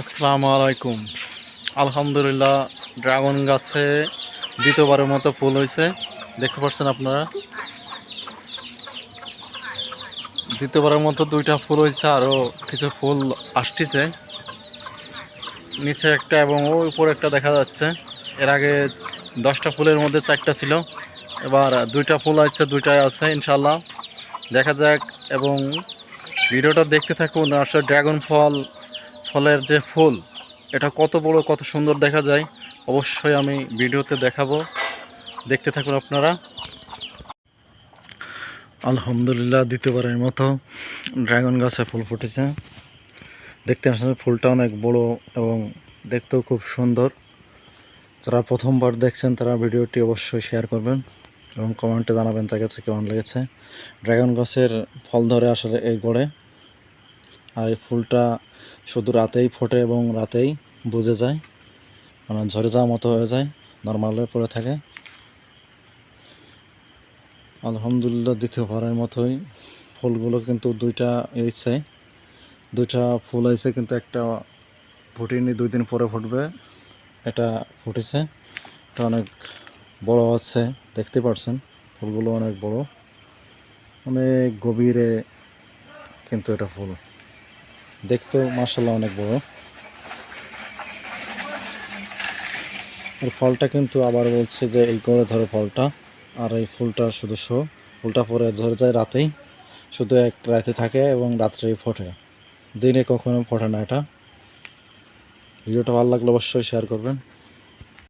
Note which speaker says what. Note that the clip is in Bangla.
Speaker 1: আসসালামু আলাইকুম। আলহামদুলিল্লাহ, ড্রাগন গাছে দ্বিতীয়বারের মতো ফুল হয়েছে। দেখতে পাচ্ছেন আপনারা? দ্বিতীয়বারের মতো দুইটা ফুল হয়েছে আরও কিছু ফুল আসতেছে। নিচে একটা এবং ওই উপরে একটা দেখা যাচ্ছে। এর আগে দশটা ফুলের মধ্যে চারটা ছিল। এবার দুইটা ফুল আছে, দুইটাই আছে ইনশাল্লাহ দেখা যাক এবং ভিডিওটা দেখতে থাকুন, আসলে ড্রাগন ফল ফলের যে ফুল, এটা কত বড়, কত সুন্দর দেখা যায়, অবশ্যই আমি ভিডিওতে দেখাবো। দেখতে থাকুন আপনারা। আলহামদুলিল্লাহ, দ্বিতীয়বারের মতো ড্রাগন গাছে ফুল ফুটেছে। দেখতে আসলে ফুলটা অনেক বড় এবং দেখতেও খুব সুন্দর। যারা প্রথমবার দেখছেন, তারা ভিডিওটি অবশ্যই শেয়ার করবেন এবং কমেন্টে জানাবেন তার কাছে কেমন লেগেছে। ড্রাগন গাছের ফল ধরে আসলে এই গড়ে। আর এই ফুলটা শুধু রাতেই ফোটে এবং রাতেই বুঝে যায়। মানে ঝরে যাওয়ার মতো হয়ে যায় নর্মালে পড়ে থাকে। আলহামদুলিল্লাহ দ্বিতীয়বারের মতোই ফুলগুলো কিন্তু দুইটা এইছে দুইটা ফুল হয়েছে কিন্তু একটা ফুটিনি, দুই দিন পরে ফুটবে। এটা ফুটেছে। এটা অনেক বড় আছে, দেখতে পারছেন? ফুলগুলো অনেক বড়। অনেক গভীরে কিন্তু এটা ফুল। দেখতেও মাসাল্লাহ অনেক বড়। এর ফলটা কিন্তু আবার বলছে যে এই গড়ে ধরো ফলটা, আর এই ফুলটা শুধু শো, ফুলটা পরে ধরে যায় রাতেই, শুধু এক রাতে থাকে এবং রাত্রেই ফোটে। দিনে কখনো ফোটে না এটা। ভিডিওটা ভালো লাগলে অবশ্যই শেয়ার করবেন।